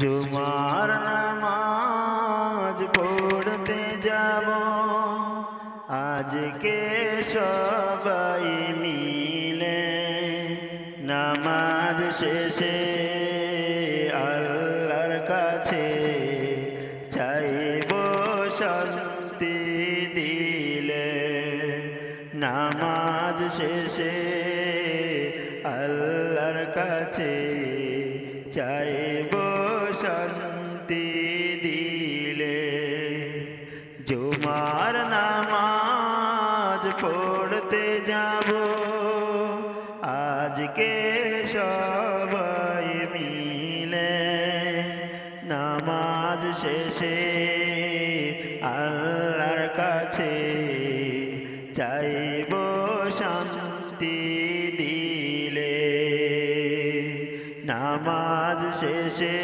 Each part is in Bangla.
জুমার নামাজ পড়তে যাব। আজকে সবাই মিলে নামাজ শেষে আল্লাহর কাছে চাইব শান্তি দিলে। নামাজ শেষে আল্লাহর কাছে চাইব জুমার নামাজ পড়তে যাব। আজকে সবাই মিলে নামাজ শেষে আল্লাহর কাছে চাইব শান্তি দিলে। নামাজ শেষে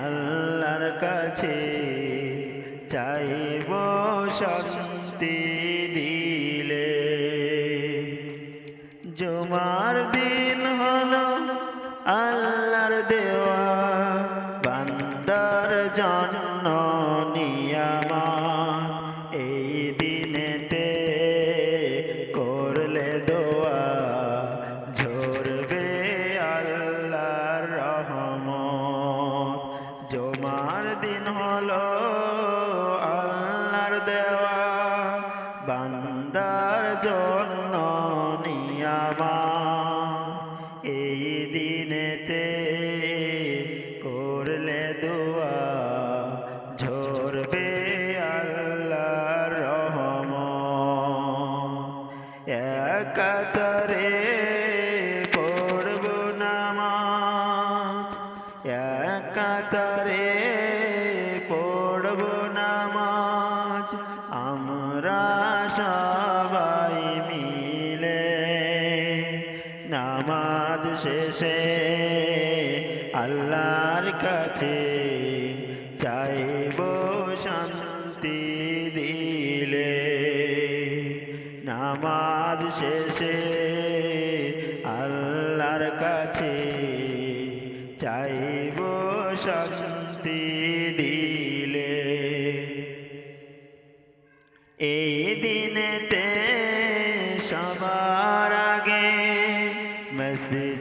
আল্লাহর কাছে চাইব শান্তি দিলে। জুমার দিন হলো আল্লাহর দেওয়া বান্দার জন্য নিয়ামা শেষে আল্লাহর কাছে চাইব শান্তি দিলে। নামাজ শেষে আল্লাহর কাছে চাইব শান্তি দিলে। এই দিনেতে সবার আগে মসজিদেতে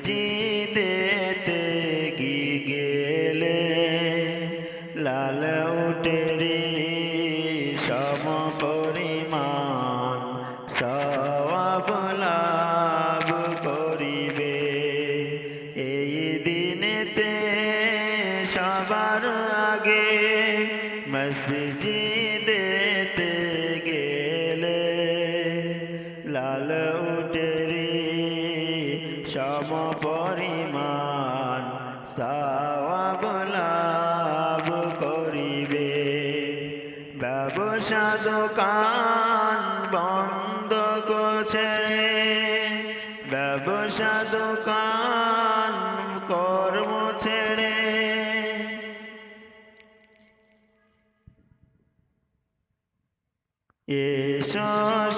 সম পরিমাণ লাভ করিবে। এই দিনেতে সবার আগে মসজিদেতে গেলে লাল উঠেরি সম পরিমাণ, সওয়াব লাভ ব্যবসা দোকান বন্ধ করছে। ব্যবসা দোকান কর্ম ছেড়ে। এসো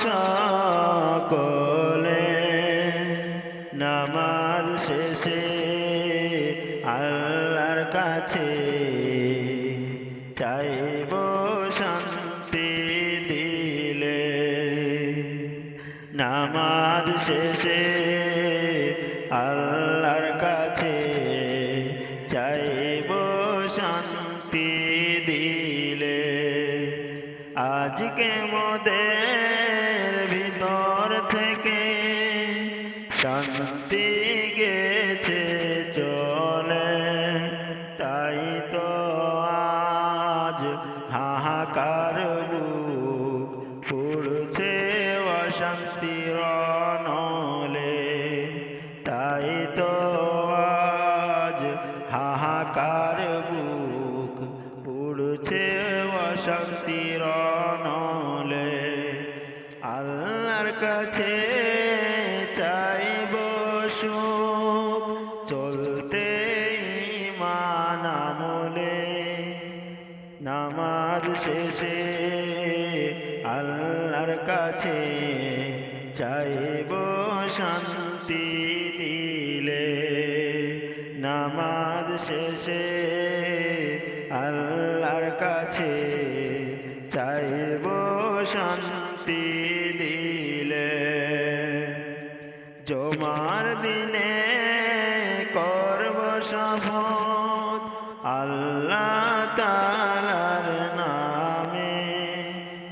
সকলে নামাজ শেষে আল্লাহর কাছে চাইব শেষে আল্লাহর কাছে চাইব শান্তি দিলে। আজকে মোদের ভিতর থেকে শান্তি গেছে আল্লাহর কাছে চাইব সুখ, চলতে ইমান আমলে। নামাজ শেষে আল্লাহর কাছে চাইব শান্তি দিলে। নামাজ শেষে আল্লাহর কাছে চাইব শান্তি দিলে। দিনে করব শপথ আল্লাহ তালার নামে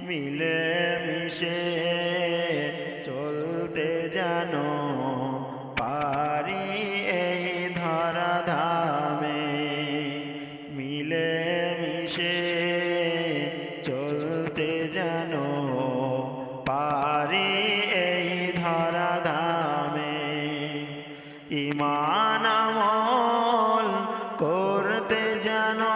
মিলে মিশে চলতে জানো জানো?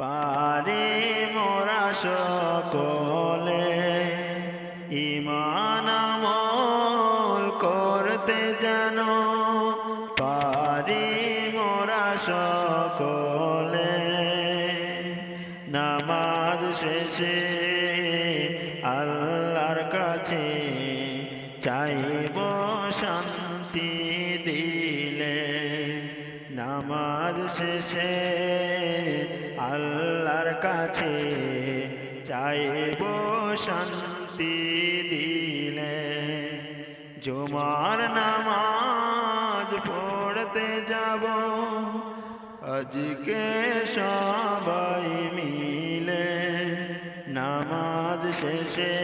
পারে মোরা সকলে ইমান আমল করতে জানো। পারি মোরা সকলে নামাজ শেষে আল্লাহর কাছে চাইব শান্তি দিলে নামাজ শেষে আল্লাহর কাছে চাইব শান্তি দিলে। জুমার নামাজ পড়তে যাব, আজকে সবাই মিলে। নামাজ শেষে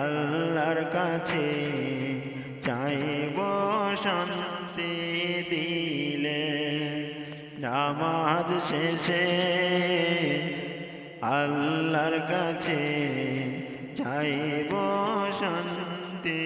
আল্লাহর কাছে চাইব শান্তি দিলে। নামাজ শেষে আল্লাহর কাছে চাইব শান্তি।